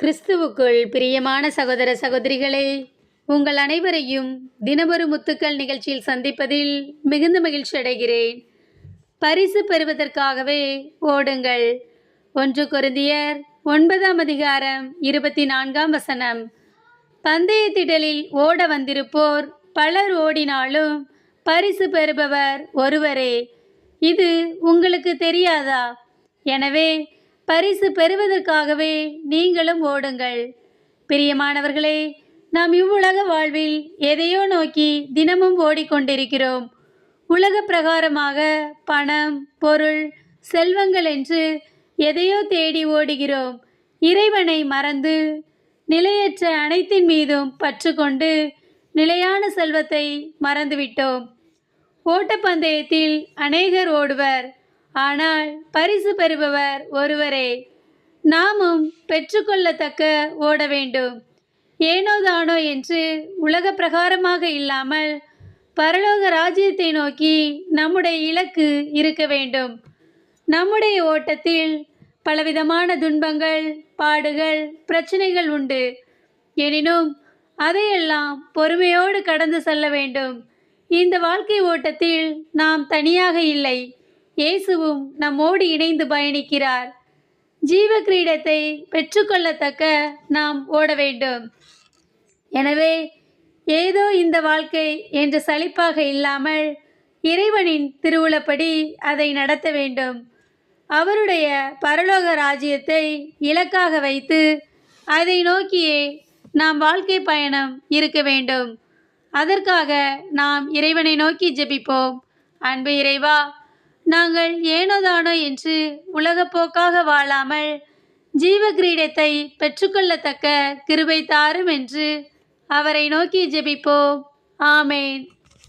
கிறிஸ்துவுக்குள் பிரியமான சகோதர சகோதரிகளே உங்கள் அனைவரையும் தினமொரு முத்துக்கள் நிகழ்ச்சியில் சந்திப்பதில் மிகுந்த மகிழ்ச்சி அடைகிறேன். பரிசு பெறுவதற்காகவே ஓடுங்கள். ஒன்று குருந்தியர் ஒன்பதாம் அதிகாரம் இருபத்தி நான்காம் வசனம். பந்தய திடலில் ஓட வந்திருப்போர் பலர் ஓடினாலும் பரிசு பெறுபவர் ஒருவரே. இது உங்களுக்கு தெரியாதா? எனவே பரிசு பெறுவதற்காகவே நீங்களும் ஓடுங்கள். பிரியமானவர்களே நாம் இவ்வுலக வாழ்வில் எதையோ நோக்கி தினமும் ஓடிக்கொண்டிருக்கிறோம். உலக பிரகாரமாக பணம் பொருள் செல்வங்கள் என்று எதையோ தேடி ஓடுகிறோம். இறைவனை மறந்து நிலையற்ற அனைத்தின் மீதும் பற்று கொண்டு நிலையான செல்வத்தை மறந்துவிட்டோம். ஓட்டப்பந்தயத்தில் அநேகர் ஓடுவர். ஆனால் பரிசு பெறுபவர் ஒருவரே. நாமும் பெற்றுக்கொள்ளத்தக்க ஓட வேண்டும். ஏனோதானோ என்று உலக பிரகாரமாக இல்லாமல் பரலோக ராஜ்யத்தை நோக்கி நம்முடைய இலக்கு இருக்க வேண்டும். நம்முடைய ஓட்டத்தில் பலவிதமான துன்பங்கள் பாடுகள் பிரச்சனைகள் உண்டு. எனினும் அதையெல்லாம் பொறுமையோடு கடந்து செல்ல வேண்டும். இந்த வாழ்க்கை ஓட்டத்தில் நாம் தனியாக இல்லை. இயேசுவும் நம்மோடு இணைந்து பயணிக்கிறார். ஜீவ கிரீடத்தை பெற்றுக்கொள்ளத்தக்க நாம் ஓட வேண்டும். எனவே ஏதோ இந்த வாழ்க்கை என்ற சலிப்பாக இல்லாமல் இறைவனின் திருவுளப்படி அதை நடத்த வேண்டும். அவருடைய பரலோக ராஜ்யத்தை இலக்காக வைத்து அதை நோக்கியே நாம் வாழ்க்கை பயணம் இருக்க வேண்டும். அதற்காக நாம் இறைவனை நோக்கி ஜெபிப்போம். அன்பு இறைவா நாங்கள் ஏனோதானோ என்று உலகப்போக்காக வாழாமல் ஜீவ கிரீடத்தை பெற்றுக்கொள்ளத்தக்க கிருபை தாரும் என்று அவரை நோக்கி ஜெபிப்போம். ஆமேன்.